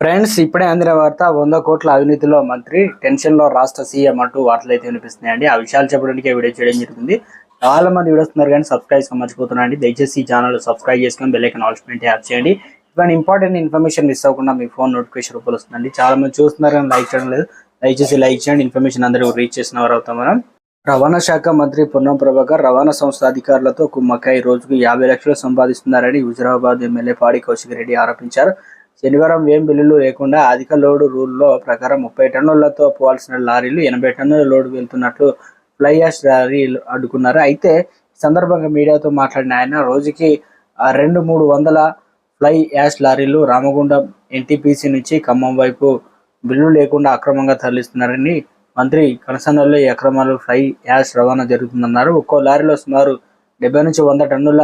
Friends ఇప్పుడే అందిన వార్త వంద కోట్ల అవినీతిలో మంత్రి టెన్షన్లో రాష్ట్ర సీఎం అంటూ వార్తలు అయితే వినిపిస్తున్నాయండి. ఆ విషయాలు చెప్పడానికి వీడియో చేయడం జరుగుతుంది. చాలా మంది వీడియోస్తున్నారు కానీ సబ్స్క్రైబ్ మర్చిపోతున్నారండి. దయచేసి ఈ ఛానల్ సబ్స్క్రైబ్ చేసుకొని బెల్ ఐకన్ ఆల్స్మెంట్ యాప్ చేయండి. ఇవన్నీ ఇంపార్టెంట్ ఇన్ఫర్మేషన్ మిస్ అవ్వకుండా మీ ఫోన్ నోటిఫికేషన్ రూపంలో వస్తుందండి. చాలా మంది చూస్తున్నారు కానీ లైక్ చేయడం లేదు. దయచేసి లైక్ చేయండి. ఇన్ఫర్మేషన్ అందరూ రీచ్ చేసిన వారు అవుతాం మనం. రవాణా శాఖ మంత్రి పొన్నం ప్రభాకర్ రవాణా సంస్థ అధికారులతో కుమ్మక్కై రోజుకు యాభై లక్షలు సంపాదిస్తున్నారని హుజరాబాద్ ఎమ్మెల్యే పాడి కౌశిక్ రెడ్డి ఆరోపించారు. శనివారం ఏం బిల్లులు లేకుండా అధిక లోడు రూల్లో ప్రకారం ముప్పై టన్నులతో పోవాల్సిన లారీలు ఎనభై టన్నుల లోడు వెళ్తున్నట్లు ఫ్లై యాష్ లారీలు అడ్డుకున్నారు. అయితే సందర్భంగా మీడియాతో మాట్లాడిన ఆయన రోజుకి రెండు మూడు వందల ఫ్లై యాష్ లారీలు రామగుండం ఎన్టీపీసీ నుంచి ఖమ్మం వైపు బిల్లు లేకుండా అక్రమంగా తరలిస్తున్నారని మంత్రి కనసనల్లో ఈ అక్రమాలు ఫ్లై యాష్ రవాణా జరుగుతుందన్నారు. ఒక్కో లారీలో సుమారు డెబ్బై నుంచి వంద టన్నుల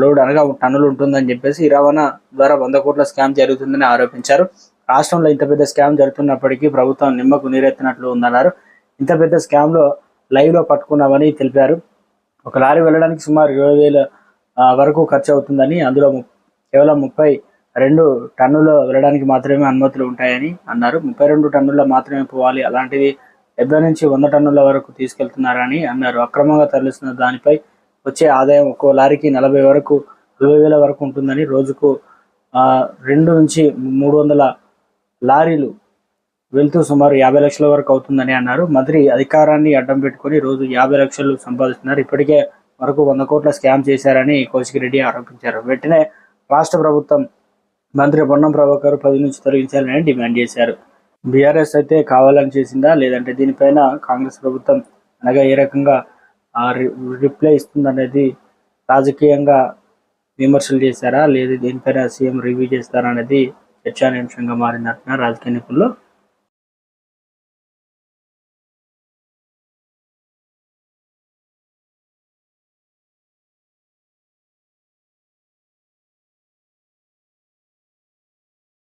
లోడ్ అనగా టన్నులు ఉంటుందని చెప్పేసి ఈ రవాణా ద్వారా వంద కోట్ల స్కామ్ జరుగుతుందని ఆరోపించారు. రాష్ట్రంలో ఇంత పెద్ద స్కామ్ జరుగుతున్నప్పటికీ ప్రభుత్వం నిమ్మకు నీరెత్తినట్లు ఉందన్నారు. ఇంత పెద్ద స్కామ్లో లైవ్లో పట్టుకున్నామని తెలిపారు. ఒక లారీ వెళ్ళడానికి సుమారు ఇరవై వేల వరకు ఖర్చు అవుతుందని అందులో కేవలం ముప్పై రెండు టన్నుల వెళ్ళడానికి మాత్రమే అనుమతులు ఉంటాయని అన్నారు. ముప్పై రెండు టన్నుల మాత్రమే పోవాలి. అలాంటిది డెబ్బై నుంచి వంద టన్నుల వరకు తీసుకెళ్తున్నారని అన్నారు. అక్రమంగా తరలిస్తున్న దానిపై వచ్చే ఆదాయం ఒక్కో లారీకి నలభై వరకు ఇరవై వేల వరకు ఉంటుందని రోజుకు ఆ, రెండు నుంచి మూడు వందల లారీలు వెళ్తూ సుమారు యాభై లక్షల వరకు అవుతుందని అన్నారు. మంత్రి అధికారాన్ని అడ్డం పెట్టుకొని రోజు యాభై లక్షలు సంపాదిస్తున్నారు. ఇప్పటికే వరకు వంద కోట్ల స్కామ్ చేశారని కౌశికిరెడ్డి ఆరోపించారు. వెంటనే రాష్ట్ర ప్రభుత్వం మంత్రి పొన్నం ప్రభాకర్ పది నుంచి తొలగించాలని డిమాండ్ చేశారు. బీఆర్ఎస్ అయితే కావాలని చేసిందా? లేదంటే దీనిపైన కాంగ్రెస్ ప్రభుత్వం అనగా ఏ రకంగా రిప్లై ఇస్తుందనేది రాజకీయంగా విమర్శలు చేశారా? లేదు దీనిపైన సీఎం రివ్యూ చేస్తారా? అనేది చర్చానీయాంశంగా మారిందంటున్నారు రాజకీయ నిపుణులు.